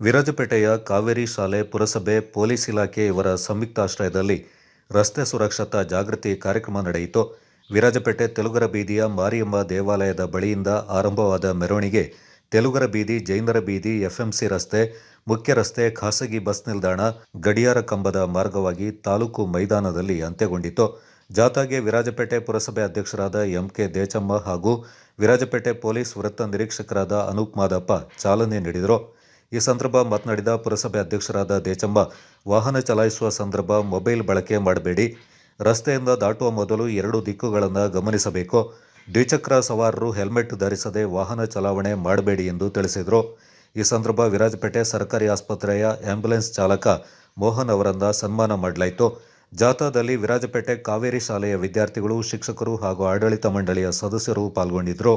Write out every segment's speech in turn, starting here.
ವಿರಾಜಪೇಟೆಯ ಕಾವೇರಿ ಶಾಲೆ ಪುರಸಭೆ ಪೊಲೀಸ್ ಇಲಾಖೆ ಇವರ ಸಂಯುಕ್ತಾಶ್ರಯದಲ್ಲಿ ರಸ್ತೆ ಸುರಕ್ಷತಾ ಜಾಗೃತಿ ಕಾರ್ಯಕ್ರಮ ನಡೆಯಿತು. ವಿರಾಜಪೇಟೆ ತೆಲುಗರ ಬೀದಿಯ ಮಾರಿಯಮ್ಮ ದೇವಾಲಯದ ಬಳಿಯಿಂದ ಆರಂಭವಾದ ಮೆರವಣಿಗೆ ತೆಲುಗರ ಬೀದಿ ಜೈನರ ಬೀದಿ, ಎಫ್ಎಂಸಿ ರಸ್ತೆ, ಮುಖ್ಯ ರಸ್ತೆ, ಖಾಸಗಿ ಬಸ್ ನಿಲ್ದಾಣ, ಗಡಿಯಾರ ಕಂಬದ ಮಾರ್ಗವಾಗಿ ತಾಲೂಕು ಮೈದಾನದಲ್ಲಿ ಅಂತ್ಯಗೊಂಡಿತು. ಜಾಥಾಗೆ ವಿರಾಜಪೇಟೆ ಪುರಸಭೆ ಅಧ್ಯಕ್ಷರಾದ ಎಂಕೆ ದೇಚಮ್ಮ ಹಾಗೂ ವಿರಾಜಪೇಟೆ ಪೊಲೀಸ್ ವೃತ್ತ ನಿರೀಕ್ಷಕರಾದ ಅನೂಪ್ ಮಾದಪ್ಪ ಚಾಲನೆ ನೀಡಿದರು. ಈ ಸಂದರ್ಭ ಮಾತನಾಡಿದ ಪುರಸಭೆ ಅಧ್ಯಕ್ಷರಾದ ದೇಚಂಬ, ವಾಹನ ಚಲಾಯಿಸುವ ಸಂದರ್ಭ ಮೊಬೈಲ್ ಬಳಕೆ ಮಾಡಬೇಡಿ. ರಸ್ತೆಯಿಂದ ದಾಟುವ ಮೊದಲು ಎರಡು ದಿಕ್ಕುಗಳನ್ನು ಗಮನಿಸಬೇಕು. ದ್ವಿಚಕ್ರ ಸವಾರರು ಹೆಲ್ಮೆಟ್ ಧರಿಸದೆ ವಾಹನ ಚಲಾವಣೆ ಮಾಡಬೇಡಿ ಎಂದು ತಿಳಿಸಿದರು. ಈ ಸಂದರ್ಭ ವಿರಾಜಪೇಟೆ ಸರ್ಕಾರಿ ಆಸ್ಪತ್ರೆಯ ಆಂಬ್ಯುಲೆನ್ಸ್ ಚಾಲಕ ಮೋಹನ್ ಅವರನ್ನು ಸನ್ಮಾನ ಮಾಡಲಾಯಿತು. ಜಾಥಾದಲ್ಲಿ ವಿರಾಜಪೇಟೆ ಕಾವೇರಿ ಶಾಲೆಯ ವಿದ್ಯಾರ್ಥಿಗಳು, ಶಿಕ್ಷಕರು ಹಾಗೂ ಆಡಳಿತ ಮಂಡಳಿಯ ಸದಸ್ಯರು ಪಾಲ್ಗೊಂಡಿದ್ದರು.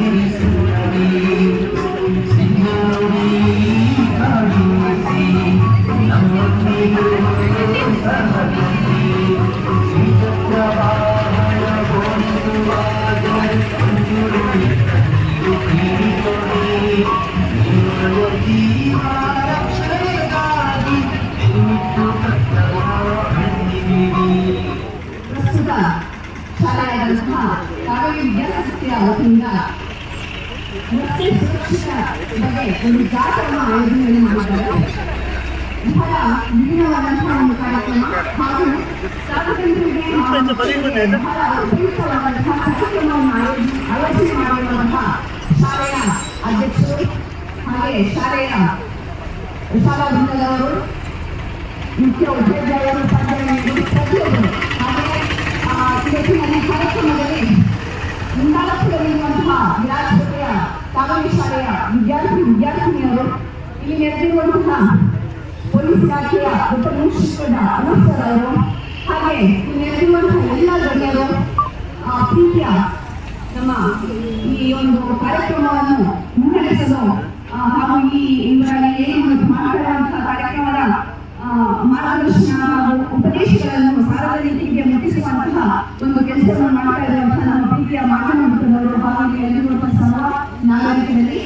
나라를 위해서 지켜야 된다. 역시 수치가 이게 우리 자서만 알고 있는 말이에요. 이파야 유명한 사람을 가르치나 다른 사람들에게 마음을 주는 이파야 필터라는 사람을 알아주는 말을 한다. 사례야 아직 ಶಾಲೆಯ ಶಾಲಾ ವೃಂದದವರು ಮುಖ್ಯ ಉಪಾಧ್ಯಾಯರು ಉಪಾಧ್ಯಾಯರು ಪ್ರತಿಯೊಬ್ಬರು. ಹಾಗೆ ಇವತ್ತಿನ ಕಾರ್ಯಕ್ರಮದಲ್ಲಿ ಮುಂದಾಳತ್ವದಲ್ಲಿರುವಂತಹ ವಿರಾಜಪೇಟೆಯ ಕಾವೇರಿ ಶಾಲೆಯ ವಿದ್ಯಾರ್ಥಿ ವಿದ್ಯಾರ್ಥಿನಿಯರು ಇಲ್ಲಿ ನೆರೆದಿರುವಂತಹ ಪೊಲೀಸ್ ಇಲಾಖೆಯ ಉಪನಿರೀಕ್ಷಕರ ಅನೂಪ್ ಸರ್ ಅವರು ಹಾಗೆ ನೆರೆದಿರುವಂತಹ ಎಲ್ಲ ಗಣ್ಯರು ಪ್ರೀತಿಯ ನಮ್ಮ ಈ ಒಂದು ಕಾರ್ಯಕ್ರಮವನ್ನು ಮುನ್ನಡೆಸಲು ಹಾಗೂ ಈ ಇವರಲ್ಲಿ ಏನು ಮಾತನಾಡುವಂತಹ ಕಾರ್ಯಕ್ರಮದ ಮಾರ್ಗದರ್ಶನ ಹಾಗೂ ಉಪದೇಶಗಳನ್ನು ಸಾರ್ವಜನಿಕರಿಗೆ ಮುಟ್ಟಿಸುವಂತಹ ಒಂದು ಕೆಲಸವನ್ನು ಮಾಡ್ತಾ ಇರುವಂತಹ ನಮ್ಮ ಪ್ರೀತಿಯ ಸಹ ಸರ್ವ ನಾಗರಿಕರಲ್ಲಿ